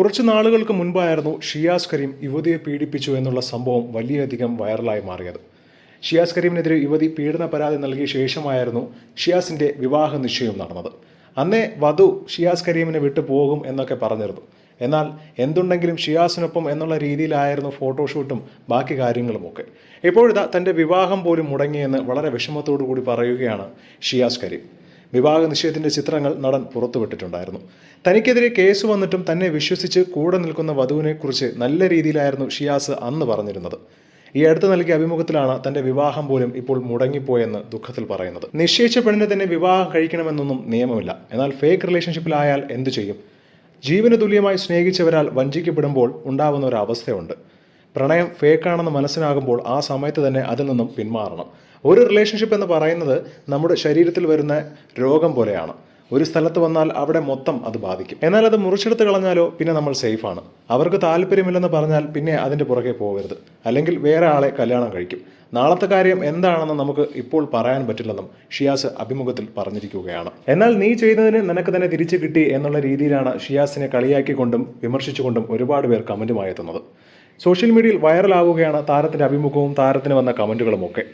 കുറച്ച് നാളുകൾക്ക് മുൻപായിരുന്നു ഷിയാസ് കരീം യുവതിയെ പീഡിപ്പിച്ചു എന്നുള്ള സംഭവം വലിയധികം വൈറലായി മാറിയത്. ഷിയാസ് കരീമിനെതിരെ യുവതി പീഡന പരാതി നൽകിയ ശേഷമായിരുന്നു ഷിയാസിന്റെ വിവാഹ നിശ്ചയം നടന്നത്. അന്നേ വധു ഷിയാസ് കരീമിനെ വിട്ടു പോകും എന്നൊക്കെ പറഞ്ഞിരുന്നു. എന്നാൽ എന്തുണ്ടെങ്കിലും ഷിയാസിനൊപ്പം എന്നുള്ള രീതിയിലായിരുന്നു ഫോട്ടോഷൂട്ടും ബാക്കി കാര്യങ്ങളുമൊക്കെ. ഇപ്പോഴിതാ തന്റെ വിവാഹം പോലും മുടങ്ങിയെന്ന് വളരെ വിഷമത്തോടു കൂടി പറയുകയാണ് ഷിയാസ് കരീം. വിവാഹ നിശ്ചയത്തിന്റെ ചിത്രങ്ങൾ നടൻ പുറത്തുവിട്ടിട്ടുണ്ടായിരുന്നു. തനിക്കെതിരെ കേസ് വന്നിട്ടും തന്നെ വിശ്വസിച്ച് കൂടെ നിൽക്കുന്ന വധുവിനെക്കുറിച്ച് നല്ല രീതിയിലായിരുന്നു ഷിയാസ് അന്ന് പറഞ്ഞിരുന്നത്. ഈ അടുത്ത് നൽകിയ അഭിമുഖത്തിലാണ് തന്റെ വിവാഹം പോലും ഇപ്പോൾ മുടങ്ങിപ്പോയെന്ന് ദുഃഖത്തിൽ പറയുന്നത്. നിശ്ചയിച്ച പെണ്ണിനെ തന്നെ വിവാഹം കഴിക്കണമെന്നൊന്നും നിയമമില്ല. എന്നാൽ ഫേക്ക് റിലേഷൻഷിപ്പിലായാൽ എന്തു ചെയ്യും? ജീവന് തുല്യമായി സ്നേഹിച്ചവരാൽ വഞ്ചിക്കപ്പെടുമ്പോൾ ഉണ്ടാവുന്ന ഒരു അവസ്ഥയുണ്ട്. പ്രണയം ഫേക്കാണെന്ന് മനസ്സിലാകുമ്പോൾ ആ സമയത്ത് തന്നെ അതിൽ നിന്നും പിന്മാറണം. ഒരു റിലേഷൻഷിപ്പ് എന്ന് പറയുന്നത് നമ്മുടെ ശരീരത്തിൽ വരുന്ന രോഗം പോലെയാണ്. ഒരു സ്ഥലത്ത് വന്നാൽ അവിടെ മൊത്തം അത് ബാധിക്കും. എന്നാൽ അത് മുറിച്ചെടുത്ത് കളഞ്ഞാലോ പിന്നെ നമ്മൾ സേഫാണ് അവർക്ക് താല്പര്യമില്ലെന്ന് പറഞ്ഞാൽ പിന്നെ അതിന്റെ പുറകെ പോകരുത്. അല്ലെങ്കിൽ വേറെ ആളെ കല്യാണം കഴിക്കും. നാളത്തെ കാര്യം എന്താണെന്ന് നമുക്ക് ഇപ്പോൾ പറയാൻ പറ്റില്ലെന്നും ഷിയാസ് അഭിമുഖത്തിൽ പറഞ്ഞിരിക്കുകയാണ്. എന്നാൽ നീ ചെയ്തതിന് നിനക്ക് തന്നെ തിരിച്ചു കിട്ടി എന്നുള്ള രീതിയിലാണ് ഷിയാസിനെ കളിയാക്കിക്കൊണ്ടും വിമർശിച്ചുകൊണ്ടും ഒരുപാട് പേർ കമന്റുമായി എത്തുന്നത്. സോഷ്യൽ മീഡിയയിൽ വൈറലാവുകയാണ് താരത്തിന്റെ അഭിമുഖവും താരത്തിന് വന്ന കമന്റുകളും ഒക്കെ